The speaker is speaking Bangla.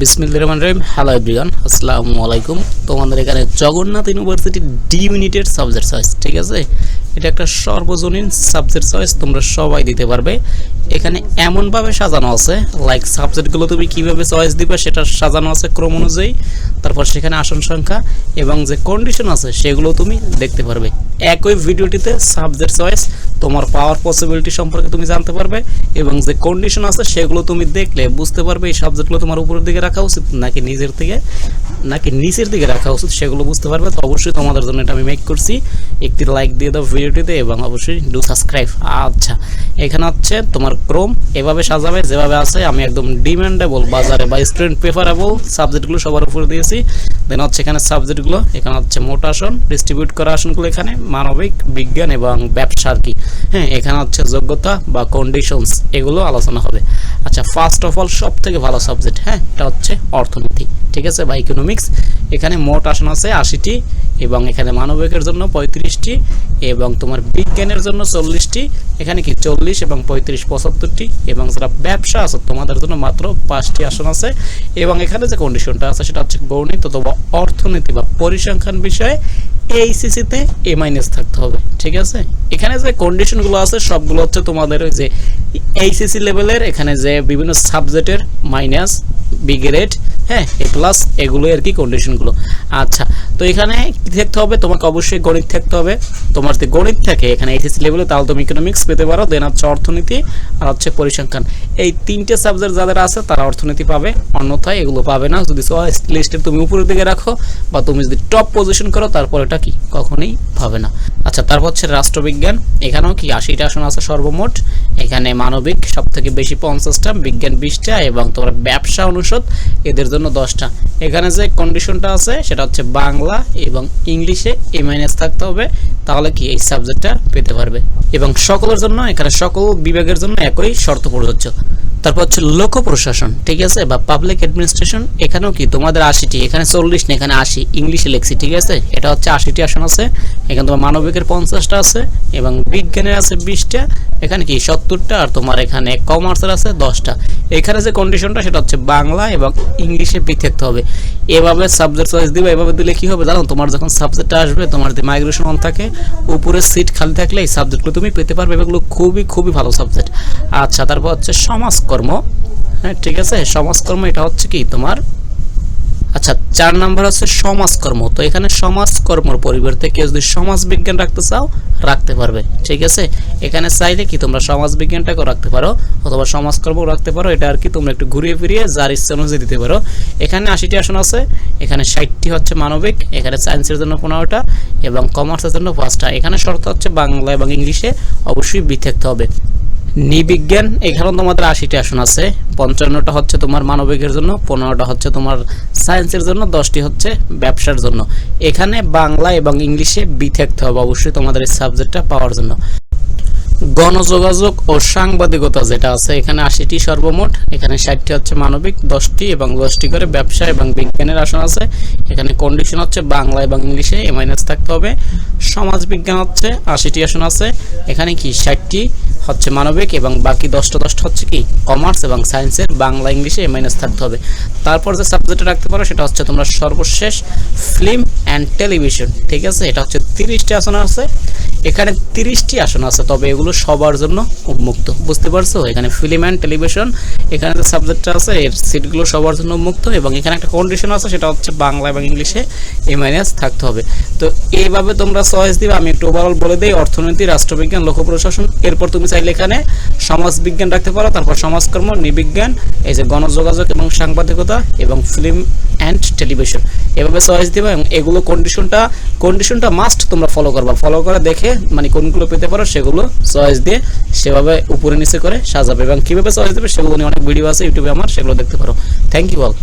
বিসমিল্লাহির রহমানির রহিম। হ্যালো এভরিওয়ান আসসালামু আলাইকুম। তোমাদের এখানে জগন্নাথ ইউনিভার্সিটি ডি ইউনিটের সাবজেক্ট চয়েস ঠিক আছে? এটা একটা সর্বজনীন সাবজেক্ট চয়েস তোমরা সবাই দিতে পারবে। এখানে এমনভাবে সাজানো আছে লাইক সাবজেক্টগুলো তুমি কীভাবে চয়েস দিবে সেটা সাজানো আছে ক্রম অনুযায়ী। তারপর সেখানে আসন সংখ্যা এবং যে কন্ডিশন আছে, সেগুলো তুমি দেখতে পারবে। একই ভিডিওটিতে সাবজেক্ট চয়েস তোমার পাওয়ার পসিবিলিটি সম্পর্কে তুমি জানতে পারবে এবং যে কন্ডিশন আছে সেগুলো তুমি দেখলে বুঝতে পারবে এই সাবজেক্টগুলো তোমার উপরের দিকে রাখা উচিত নাকি নিজের থেকে, নাকি নিচের দিকে রাখা উচিত সেগুলো বুঝতে পারবে। তো অবশ্যই তোমাদের জন্য এটা আমি মেক করছি। একটি লাইক দিয়ে দাও ভিডিওটিতে এবং অবশ্যই ডু সাবস্ক্রাইব আচ্ছা এখানে হচ্ছে তোমার ক্রোম এভাবে সাজাবে, যেভাবে আছে আমি একদম ডিমান্ডেবল বাজারে বা স্টুডেন্ট প্রেফারেবল সাবজেক্টগুলো সবার উপরে দিয়েছি। দেন হচ্ছে এখানে সাবজেক্টগুলো এখানে হচ্ছে মোট আসন ডিস্ট্রিবিউট করা আসনগুলো এখানে, মানবিক, বিজ্ঞান এবং ব্যবসা আর কি। হ্যাঁ এখানে হচ্ছে যোগ্যতা বা কন্ডিশনস এগুলো আলোচনা হবে। আচ্ছা ফার্স্ট অফ অল সব থেকে ভালো সাবজেক্ট হ্যাঁ এটা হচ্ছে অর্থনীতি। ঠিক আছে, বা ইকোনমিক্স এখানে মোট আসন আছে আশিটি এবং এখানে মানবিকের জন্য পঁয়ত্রিশটি এবং তোমার বিজ্ঞানের জন্য চল্লিশটি। এখানে কি চল্লিশ এবং পঁয়ত্রিশ পঁচাত্তরটি এবং যারা ব্যবসা আছে, তোমাদের জন্য মাত্র পাঁচটি আসন আছে। এবং এখানে যে কন্ডিশনটা আছে, সেটা হচ্ছে গণিত অথবা অর্থনীতি বা পরিসংখ্যান বিষয়ে এইচএসিতে এ মাইনাস থাকতে হবে, ঠিক আছে? এখানে যে কন্ডিশনগুলো আছে, সবগুলো হচ্ছে তোমাদের ওই যে এইসিসি লেভেলের এখানে যে বিভিন্ন সাবজেক্টের মাইনাস বি গ্রেড হ্যাঁ এ প্লাস এগুলো আর কি কন্ডিশনগুলো আচ্ছা তো এখানে কি থাকতে হবে? তোমাকে অবশ্যই গণিত থাকতে হবে। তোমার যদি গণিত থাকে, এখানে এইচএসি লেভেলে তাহলে তুমি ইকোনমিক্স পেতে পারো। দেন হচ্ছে অর্থনীতি আর হচ্ছে পরিসংখ্যান। এই তিনটে সাবজেক্ট যাদের আছে, তারা অর্থনীতি পাবে, অন্যথায় এগুলো পাবে না। যদি লিস্টে তুমি উপরের দিকে রাখো, বা তুমি যদি টপ পজিশন করো, তারপর এটা কি? কখনোই পাবে না। আচ্ছা তারপর হচ্ছে রাষ্ট্রবিজ্ঞান। এখানেও কি আশিটা আসন আছে সর্বমোট। এখানে মানবিক সব থেকে বেশি পঞ্চাশটা, বিজ্ঞান বিশটা, এবং তোমার ব্যবসা অনুষদ এদের জন্য দশটা। এখানে যে কন্ডিশনটা আছে, সেটা হচ্ছে বাংলা এবং ইংলিশে এ মাইনাস থাকতে হবে, তাহলে কি এই সাবজেক্টটা পেতে পারবে। এবং সকলের জন্য, এখানে সকল বিভাগের জন্য একই শর্ত প্রযোজ্য। তারপর হচ্ছে লোক প্রশাসন, ঠিক আছে? বা পাবলিক অ্যাডমিনিস্ট্রেশন এখানেও কি তোমাদের আশিটি, এখানে চল্লিশ, না এখানে আশি, ইংলিশে লেখছি, ঠিক আছে? এটা হচ্ছে আশিটি আসন আছে, এখানে তোমার মানবিকের পঞ্চাশটা আছে, এবং বিজ্ঞানের আছে বিশটা এখানে কি সত্তরটা আর তোমার এখানে কমার্সের আছে দশটা? এখানে যে কন্ডিশনটা সেটা হচ্ছে বাংলা এবং ইংলিশে বি থাকতে হবে। এভাবে সাবজেক্ট চয়েস দিবে, এভাবে দিলে কি হবে জানো? তোমার যখন সাবজেক্টটা আসবে, তোমার যদি মাইগ্রেশন অন থাকে, উপরে সিট খালি থাকলে এই সাবজেক্টগুলো তুমি পেতে পারবে। এগুলো খুবই খুবই ভালো সাবজেক্ট আচ্ছা তারপর হচ্ছে সমাজকর্ম। হ্যাঁ ঠিক আছে? সমাজকর্ম, এটা হচ্ছে কি? তোমার আচ্ছা চার নাম্বার হচ্ছে সমাজকর্ম। তো এখানে সমাজকর্মর পরিবর্তে কেউ যদি সমাজ বিজ্ঞান রাখতে চাও, রাখতে পারবে। ঠিক আছে? এখানে চাইলে কি তোমরা সমাজ বিজ্ঞানটাকেও রাখতে পারো, অথবা সমাজকর্ম রাখতে পারো। এটা আর কি তোমরা একটু ঘুরিয়ে ফিরিয়ে যার ইচ্ছা অনুযায়ী দিতে পারো। এখানে আশিটি আসন আছে, এখানে ষাটটি হচ্ছে মানবিক, এখানে সায়েন্সের জন্য পনেরোটা, এবং কমার্সের জন্য পাঁচটা। এখানে শর্ত হচ্ছে বাংলা এবং ইংলিশে অবশ্যই বি থাকতে হবে। নৃবিজ্ঞান, এখানেও তোমাদের আশিটি আসন আছে। পঞ্চান্নটা হচ্ছে তোমার মানবিকের জন্য, পনেরোটা হচ্ছে তোমার সায়েন্সের জন্য, দশটি হচ্ছে ব্যবসার জন্য। এখানে বাংলা এবং ইংলিশে বি থাকতে হবে অবশ্যই তোমাদের এই সাবজেক্টটা পাওয়ার জন্য। গণযোগাযোগ ও সাংবাদিকতা যেটা আছে, এখানে আশিটি সর্বমোট, এখানে ষাটটি হচ্ছে মানবিক, দশটি এবং দশটি করে ব্যবসা এবং বিজ্ঞানের আসন আছে। এখানে কন্ডিশন হচ্ছে বাংলা এবং ইংলিশে এ মাইনাস থাকতে হবে। সমাজ বিজ্ঞান হচ্ছে আশিটি আসন আছে। এখানে কি? ষাটটি হচ্ছে মানবিক এবং বাকি দশটা দশটা হচ্ছে কি? কমার্স এবং সায়েন্সের বাংলা, ইংলিশে এ মাইনাস থাকতে হবে। তারপর যে সাবজেক্টে রাখতে পারো, সেটা হচ্ছে তোমরা সর্বশেষ ফিল্ম অ্যান্ড টেলিভিশন ঠিক আছে? এটা হচ্ছে তিরিশটি আসন আছে। এখানে তিরিশটি আসন আছে, তবে এগুলো সবার জন্য উন্মুক্ত। বুঝতে পারছ? এখানে ফিল্ম অ্যান্ড টেলিভিশন এখানে যে সাবজেক্টটা আছে, এর সিটগুলো সবার জন্য উন্মুক্ত এবং এখানে একটা কন্ডিশন আছে, সেটা হচ্ছে বাংলা এবং ইংলিশে এ মাইনাস থাকতে হবে। তো এইভাবে তোমরা চয়েস দিবে, আমি একটু ওভারঅল বলে দিই, অর্থনীতি, রাষ্ট্রবিজ্ঞান লোক প্রশাসন, এরপর তুমি চাইলে এখানে সমাজবিজ্ঞান রাখতে পারো, তারপর সমাজকর্ম, নৃবিজ্ঞান, এই যে গণযোগাযোগ এবং সাংবাদিকতা এবং ফিল্ম অ্যান্ড টেলিভিশন এভাবে চয়েস দিবে এবং এগুলো কন্ডিশনটা কন্ডিশনটা মাস্ট তোমরা ফলো করবা। ফলো করে দেখে মানে কোনগুলো পেতে পারো সেগুলো চয়েস দিয়ে সেভাবে উপরে নিচে করে সাজাবে। এবং কীভাবে চয়েস দেবে সেগুলো নিয়ে অনেক ভিডিও আছে ইউটিউবে আমার, সেগুলো দেখতে পারো। Thank you all